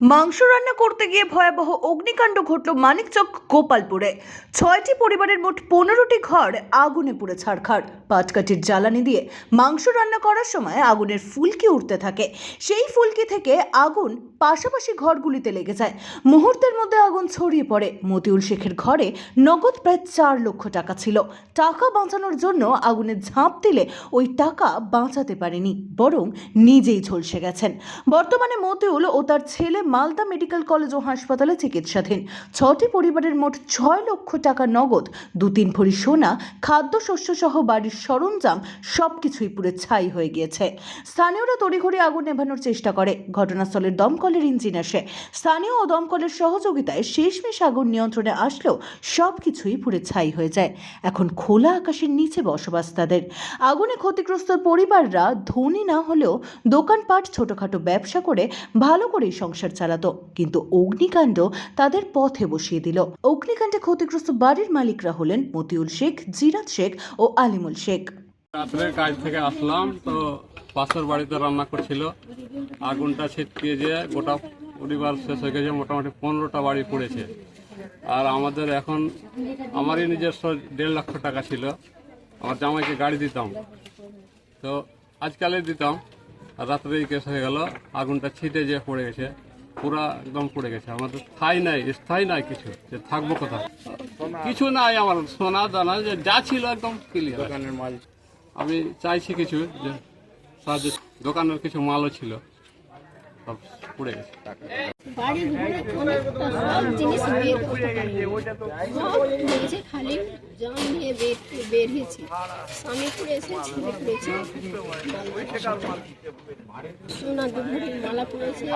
মাংস রান্না করতে গিয়ে ভয়াবহ অগ্নিকাণ্ড ঘটল মানিকচক গোপালপুরে। ছয়টি পরিবারের মোট পনেরোটি ঘর আগুনে পুড়ে ছাড়খাড় পাটকাঠির জ্বালানি দিয়ে মাংস রান্না করার সময় আগুনের ফুলকি উঠতে থাকে। সেই ফুলকি থেকে আগুন পাশাপাশি ঘরগুলিতে লেগে যায়। মুহূর্তের মধ্যে আগুন ছড়িয়ে পড়ে। মতিউল শেখের ঘরে নগদ প্রায় চার লক্ষ টাকা ছিল। টাকা বাঁচানোর জন্য আগুনে ঝাঁপ দিলে ওই টাকা বাঁচাতে পারেনি, বরং নিজেই ঝলসে গেছেন। বর্তমানে মতিউল ও তার ছেলে মালদা মেডিকেল কলেজ ও হাসপাতালে চিকিৎসাধীন। ছটি পরিবারের মোট ছয় লক্ষ টাকা নগদ, দু তিন ভরি সোনা খাদ্যশস্য সহ বাড়ির সরঞ্জাম সবকিছুই পুরো ছাই হয়ে গিয়েছে। স্থানীয়রা তড়িঘড়ি আগুন নেভানোর চেষ্টা করে। ঘটনাস্থলের দমকলের ইঞ্জিন আসে। স্থানীয় ও দমকলের সহযোগিতায় শেষমেশ আগুন নিয়ন্ত্রণে আসলেও সব কিছুই পুড়ে ছাই হয়ে যায়। এখন খোলা আকাশের নিচে বসবাস তাদের। আগুনে ক্ষতিগ্রস্ত পরিবাররা ধনী না হলেও দোকানপাট, ছোটখাটো ব্যবসা করে ভালো করেই সংসার চালাতো, কিন্তু অগ্নিকাণ্ড তাদের পথে বসিয়ে দিল। অগ্নিকাণ্ডে ক্ষতিগ্রস্ত বাড়ির মালিকরা হলেন মতিউল শেখ, জিরাত শেখ ও আলিমুল শেখ। কাজ থেকে আসলাম, তো পাশের বাড়িতে রান্না করছিল। আগুনটা ছিটকিয়ে যে গোটা পরিবার শেষ হয়ে গেছে, মোটামুটি পনেরোটা বাড়ি পড়েছে। আর আমাদের এখন, আমারই নিজস্ব দেড় লক্ষ টাকা ছিল, আমার জামাইকে গাড়ি দিতাম। তো আজকালে দিতাম রাত্রেই কেস হয়ে গেল, আগুনটা ছিটে যে পড়ে গেছে। পুরা একদম পড়ে গেছে। আমাদের স্থায়ী নাই স্থায়ী নাই কিছু যে থাকব কোথায়? কিছু নাই আমার সোনা দানা যে যা ছিল একদম ক্লিয়ার দোকানের মাল। আমি চাইছি কিছু যে সাহায্য দোকানের কিছু মালও ছিল। সব পড়ে গেছে খালি জান দিয়ে বের বের হয়েছে। স্বামী পড়েছে ছেলে পড়েছে সোনা দুপুরের মালা পড়েছে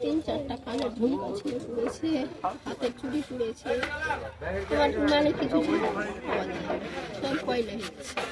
তিন চারটা কানের ঝুমকা ছিল পড়েছে হাতের চুড়ি পড়েছে তোমার মানে কিছু সব কয়লা হয়েছে